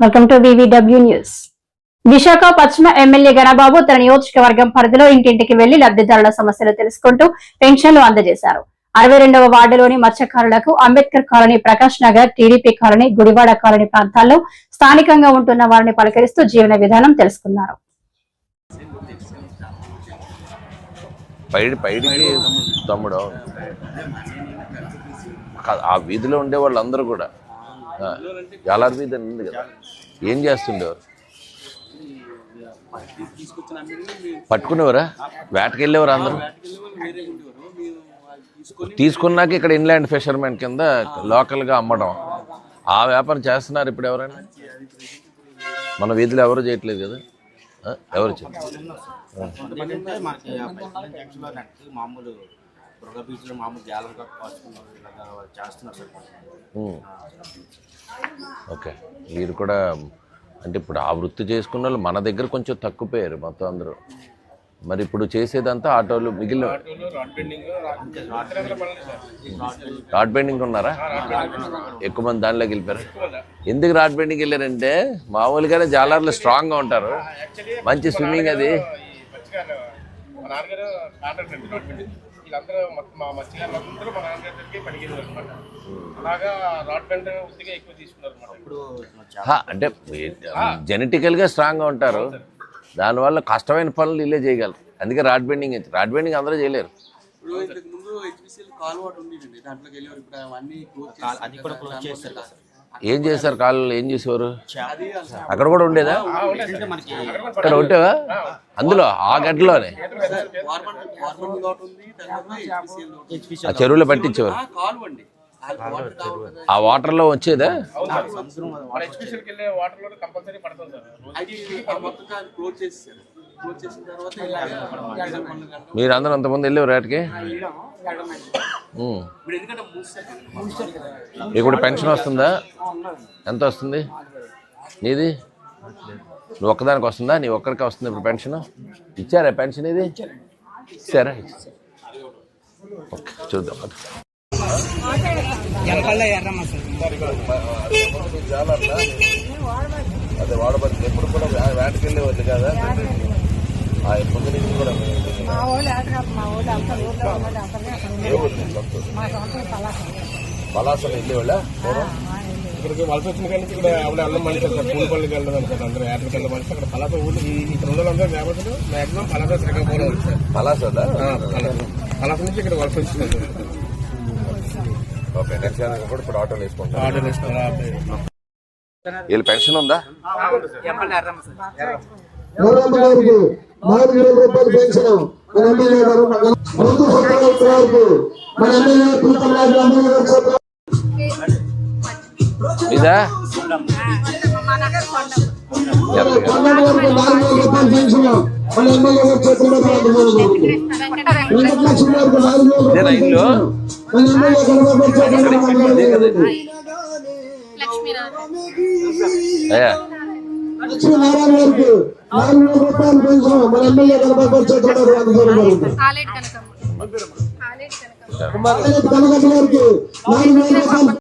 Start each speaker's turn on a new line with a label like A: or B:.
A: Welcome to VVW news Visakha పశ్చిమ MLA Ganababu తన నియోజకవర్గం పరిధిలో ఇంటింటికి వెళ్ళి లబ్ధిదారుల సమస్యలు తెలుసుకుంటూ పెన్షన్లు అందజేశారు. అరవై రెండవ వార్డులోని మత్స్యకారులకు Ambedkar colony Prakash Nagar TDP colony Gudivada colony ప్రాంతాల్లో స్థానికంగా ఉంటున్న వారిని పలకరిస్తూ జీవన విధానం తెలుసుకున్నారు.
B: ఆ వీధిలో ఉండే వాళ్ళందరూ కూడా. జాలార్ వీధి ఉంది కదా. ఏం చేస్తుండేవారు? పట్టుకునేవారా? వేటకెళ్ళేవారు అందరూ? తీసుకున్నాక ఇక్కడ ఇన్లాండ్ ఫిషర్మెన్ కింద లోకల్గా అమ్మడం. ఆ వ్యాపారం చేస్తున్నారు ఇప్పుడు ఎవరైనా? మన వీధిలో ఎవరు చేయట్లేదు కదా? ఎవరు చేయట్లేదు?
C: మామూలు దుర్గా బీచ్లో కాచుకున్నారు చేస్తున్నారు సార్.
B: ఓకే. మీరు కూడా అంటే ఇప్పుడు ఆ వృత్తి చేసుకున్న వాళ్ళు మన దగ్గర కొంచెం తక్కువ పోయారు మొత్తం అందరూ. మరి ఇప్పుడు చేసేదంతా ఆటోలు మిగిలిన రాడ్ బెండింగ్ ఉన్నారా? ఎక్కువ మంది దానిలోకి వెళ్ళిపోయారు? ఎందుకు రాడ్ బెండింగ్ వెళ్ళారంటే మామూలుగానే జాలర్లు స్ట్రాంగ్గా ఉంటారు. మంచి స్విమ్మింగ్ అది.
D: మా వీళ్ళందరూ మొత్తం మా మత్స్యకారులందరూ మా నాన్నగారి దగ్గరికి పడిగేది అనమాట అలాగా రాడ్ బెండ్ ఉత్తిగా ఎక్కువ తీసుకున్నారు అనమాట
C: ఇప్పుడు చాలా
B: హా, అంటే జెనెటికల్గా స్ట్రాంగ్గా ఉంటారు. దానివల్ల కష్టమైన పనులు ఇల్లే చేయగలరు. అందుకే రాడ్ బెండింగ్ రాడ్ బెండింగ్ అందరూ చేయలేరు.
E: ఇప్పుడు ఇంతకు ముందు హెచ్పిసిఎల్ కాల్ వాటర్ ఉండేదండి. దాంట్లోకి వెళ్ళేవారు. ఇప్పుడు అవన్నీ క్లోజ్
C: కాల్- అది కూడా క్లోజ్ చేస్తారు
B: ఏం చేశారు? కాళ్ళు ఏం చేసేవారు? అక్కడ కూడా ఉండేదా? ఇక్కడ ఉంటావా? అందులో ఆ గడ్డలోనే? ఆ చెరువులో పట్టించేవారు?
E: ఆ వాటర్
B: వాటర్లో వచ్చేదా?
D: వాటర్. లో కంపల్సరీ పడుతుంది సార్
E: అది ఆ మొత్తం కాదు క్లోజ్ చేసేసారు క్లోజ్ చేసిన తర్వాత ఇలాగ డీజిల్ బండ్లు కట్టడం.
B: మీరు అందరూ అంతమంది వెళ్ళేవారు వాటికి ఉమ్.
E: ఇప్పుడు
B: పెన్షన్ వస్తుందా? ఎంత వస్తుంది? నీది? నువ్వు ఒక్కదానికి వస్తుందా? నీ ఒక్కరికి వస్తుంది ఇప్పుడు పెన్షన్? ఇచ్చారా పెన్షన్ ఇది? ఇచ్చారా? ఓకే చూద్దాం. అదే వాడబడి ఎప్పుడు కూడా వేటకి వెళ్ళేవాళ్ళు కదా ఆ ఎప్పుడు నుంచి కూడా
F: మా ఊళ్ళో ఆటగాడు మా ఊళ్ళో అంతా ఊళ్ళో ఉన్నది అంతనే అక్కడ ఉంది.
B: ఏ ఊరు నీ సొంతం?
F: మా సొంతం పలాసం
B: పలాసలు వెళ్ళేవాళ్ళ పూర్వం
D: ఇక్కడికి వలస వచ్చిన కానీ ఇక్కడ ఆవిడ అన్నం మనిషి సార్ పల్లికి వెళ్ళడం అనుకోండి అందరూ యాత్రికి వెళ్ళడం మనిషి అక్కడ పలాస ఊళ్ళు ఈ ఇక్కడ ఉన్న వాళ్ళందరూ వ్యాపారులు మాక్సిమం పలాస శ్రీకాకుళం సార్.
B: పలాసదా?
D: ఆ, పలాస. పలాస నుంచి ఇక్కడ వలస వచ్చింది
B: ఓకే నెక్స్ట్ కూడా ఇప్పుడు ఆటోలు వేసుకుంటాం
D: ఆర్డర్ ఇస్తారా
B: వీళ్ళు పెన్షన్ ఉందా?
G: గౌరమ్మ గారికి నాలుగు వేల రూపాయలు పెన్షన్ మన ఎమ్మెల్యే గారు ముందు చక్రవర్తి గారికి మన ఎమ్మెల్యే ప్రీతం రాజు ఎమ్మెల్యే గారు చెప్పారు
B: ఇదా?
G: పన్నెండు వరకు నాలుగు వేల రూపాయలు పెన్షన్ మన ఎమ్మెల్యే గారు చెప్పిన వెంకటలక్ష్మి గారికి నాలుగు వేల
B: ఇదేనా
G: రూపాయలు
B: ఇల్లు?
G: పెన్షన్ మన ఎమ్మెల్యే గారు చెప్పిన
B: అయ్యా
G: లక్ష్మీనారాయణ గారికి నాలుగు వేల రూపాయలు పెన్షన్ మన ఎమ్మెల్యే
F: కనకమ్మ.
G: కనకమ్మ గారికి నాలుగు వేల రూపాయలు